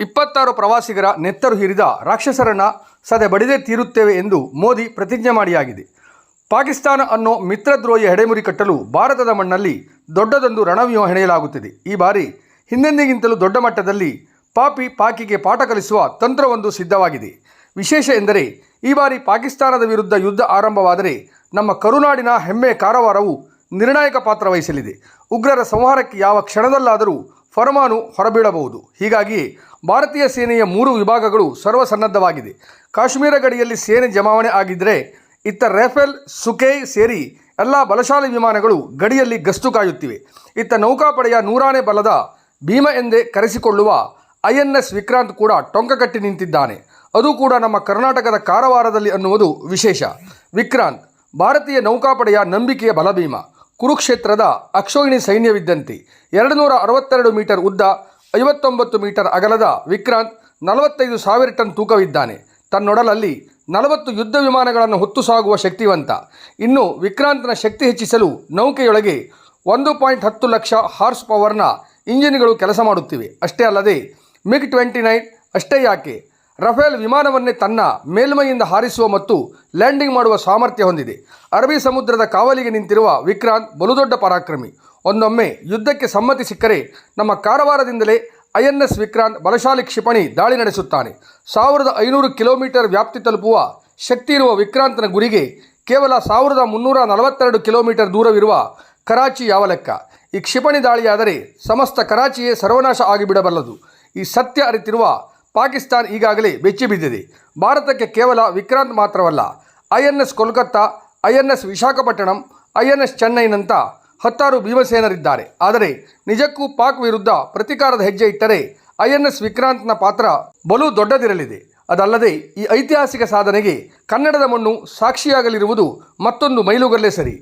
ಇಪ್ಪತ್ತಾರು ಪ್ರವಾಸಿಗರ ನೆತ್ತರು ಹಿರಿದ ರಾಕ್ಷಸರನ್ನ ಸದೆ ಬಡಿದೇ ತೀರುತ್ತೇವೆ ಎಂದು ಮೋದಿ ಪ್ರತಿಜ್ಞೆ ಮಾಡಿಯಾಗಿದೆ. ಪಾಕಿಸ್ತಾನ ಅನ್ನೋ ಮಿತ್ರದ್ರೋಹಿ ಹೆಡೆಮುರಿ ಕಟ್ಟಲು ಭಾರತದ ಮಣ್ಣಲ್ಲಿ ದೊಡ್ಡದೊಂದು ರಣವ್ಯೂಹ ಹೆಣೆಯಲಾಗುತ್ತಿದೆ. ಈ ಬಾರಿ ಹಿಂದೆಂದಿಗಿಂತಲೂ ದೊಡ್ಡ ಮಟ್ಟದಲ್ಲಿ ಪಾಪಿ ಪಾಕಿಗೆ ಪಾಠ ಕಲಿಸುವ ತಂತ್ರವೊಂದು ಸಿದ್ಧವಾಗಿದೆ. ವಿಶೇಷ ಎಂದರೆ ಈ ಬಾರಿ ಪಾಕಿಸ್ತಾನದ ವಿರುದ್ಧ ಯುದ್ಧ ಆರಂಭವಾದರೆ ನಮ್ಮ ಕರುನಾಡಿನ ಹೆಮ್ಮೆ ಕಾರವಾರವು ನಿರ್ಣಾಯಕ ಪಾತ್ರ ವಹಿಸಲಿದೆ. ಉಗ್ರರ ಸಂಹಾರಕ್ಕೆ ಯಾವ ಕ್ಷಣದಲ್ಲಾದರೂ ಫರಮಾನು ಹೊರಬೀಳಬಹುದು. ಹೀಗಾಗಿ ಭಾರತೀಯ ಸೇನೆಯ ಮೂರು ವಿಭಾಗಗಳು ಸರ್ವಸನ್ನದ್ಧವಾಗಿದೆ. ಕಾಶ್ಮೀರ ಗಡಿಯಲ್ಲಿ ಸೇನೆ ಜಮಾವಣೆ ಆಗಿದ್ದರೆ ಇತ್ತ ರೆಫೆಲ್ ಸುಕೇ ಸೇರಿ ಎಲ್ಲ ಬಲಶಾಲಿ ವಿಮಾನಗಳು ಗಡಿಯಲ್ಲಿ ಗಸ್ತು ಕಾಯುತ್ತಿವೆ. ಇತ್ತ ನೌಕಾಪಡೆಯ ನೂರಾನೇ ಬಲದ ಭೀಮ ಎಂದೇ ಕರೆಸಿಕೊಳ್ಳುವ ಐ ಎನ್ ಎಸ್ ವಿಕ್ರಾಂತ್ ಕೂಡ ಟೊಂಕ ಕಟ್ಟಿ ನಿಂತಿದ್ದಾನೆ. ಅದು ಕೂಡ ನಮ್ಮ ಕರ್ನಾಟಕದ ಕಾರವಾರದಲ್ಲಿ ಅನ್ನುವುದು ವಿಶೇಷ. ವಿಕ್ರಾಂತ್, ಭಾರತೀಯ ನೌಕಾಪಡೆಯ ನಂಬಿಕೆಯ ಬಲಭೀಮ, ಕುರುಕ್ಷೇತ್ರದ ಅಕ್ಷೋಹಿಣಿ ಸೈನ್ಯವಿದ್ದಂತೆ. ಎರಡು ನೂರ ಅರವತ್ತೆರಡು ಮೀಟರ್ ಉದ್ದ ಐವತ್ತೊಂಬತ್ತು ಮೀಟರ್ ಅಗಲದ ವಿಕ್ರಾಂತ್ ನಲವತ್ತೈದು ಸಾವಿರ ಟನ್ ತೂಕವಿದ್ದಾನೆ. ತನ್ನೊಡಲಲ್ಲಿ ನಲವತ್ತು ಯುದ್ಧ ವಿಮಾನಗಳನ್ನು ಹೊತ್ತು ಸಾಗುವ ಶಕ್ತಿವಂತ. ಇನ್ನು ವಿಕ್ರಾಂತ್ನ ಶಕ್ತಿ ಹೆಚ್ಚಿಸಲು ನೌಕೆಯೊಳಗೆ ಒಂದು ಪಾಯಿಂಟ್ ಹತ್ತು ಲಕ್ಷ ಹಾರ್ಸ್ ಪವರ್ನ ಇಂಜಿನ್ಗಳು ಕೆಲಸ ಮಾಡುತ್ತಿವೆ. ಅಷ್ಟೇ ಅಲ್ಲದೆ, ಮಿಗ್ ಟ್ವೆಂಟಿ ನೈನ್ ಅಷ್ಟೇ ಯಾಕೆ? ರಫೇಲ್ ವಿಮಾನವನ್ನೇ ತನ್ನ ಮೇಲ್ಮೈಯಿಂದ ಹಾರಿಸುವ ಮತ್ತು ಲ್ಯಾಂಡಿಂಗ್ ಮಾಡುವ ಸಾಮರ್ಥ್ಯ ಹೊಂದಿದೆ. ಅರಬಿ ಸಮುದ್ರದ ಕಾವಲಿಗೆ ನಿಂತಿರುವ ವಿಕ್ರಾಂತ್ ಬಲುದೊಡ್ಡ ಪರಾಕ್ರಮಿ. ಒಂದೊಮ್ಮೆ ಯುದ್ಧಕ್ಕೆ ಸಮ್ಮತಿ ಸಿಕ್ಕರೆ ನಮ್ಮ ಕಾರವಾರದಿಂದಲೇ ಐ ಎನ್ ವಿಕ್ರಾಂತ್ ಬಲಶಾಲಿ ಕ್ಷಿಪಣಿ ದಾಳಿ ನಡೆಸುತ್ತಾನೆ. ಸಾವಿರದ ಐನೂರು ಕಿಲೋಮೀಟರ್ ವ್ಯಾಪ್ತಿ ತಲುಪುವ ಶಕ್ತಿ ಇರುವ ವಿಕ್ರಾಂತನ ಗುರಿಗೆ ಕೇವಲ ಸಾವಿರದ ಮುನ್ನೂರ ನಲವತ್ತೆರಡು ಕಿಲೋಮೀಟರ್ ದೂರವಿರುವ ಕರಾಚಿ ಯಾವ ಲೆಕ್ಕ ಈ ಕ್ಷಿಪಣಿ ದಾಳಿಯಾದರೆ ಸಮಸ್ತ ಕರಾಚಿಯೇ ಸರ್ವನಾಶ ಆಗಿಬಿಡಬಲ್ಲದು. ಈ ಸತ್ಯ ಅರಿತಿರುವ ಪಾಕಿಸ್ತಾನ್ ಈಗಾಗಲೇ ಬೆಚ್ಚಿ ಬಿದ್ದಿದೆ. ಭಾರತಕ್ಕೆ ಕೇವಲ ವಿಕ್ರಾಂತ್ ಮಾತ್ರವಲ್ಲ I N S Kolkata I N S Visakhapatnam I N S ಚೆನ್ನೈನಂಥ ಹತ್ತಾರು ಭೀಮಸೇನರಿದ್ದಾರೆ. ಆದರೆ ನಿಜಕ್ಕೂ ಪಾಕ್ ವಿರುದ್ಧ ಪ್ರತೀಕಾರದ ಹೆಜ್ಜೆ ಇಟ್ಟರೆ ಐ ಎನ್ ಎಸ್ ವಿಕ್ರಾಂತ್ನ ಪಾತ್ರ ಬಲು ದೊಡ್ಡದಿರಲಿದೆ. ಅದಲ್ಲದೆ ಈ ಐತಿಹಾಸಿಕ ಸಾಧನೆಗೆ ಕನ್ನಡದ ಮಣ್ಣು ಸಾಕ್ಷಿಯಾಗಲಿರುವುದು ಮತ್ತೊಂದು ಮೈಲುಗಲ್ಲೇ ಸರಿ.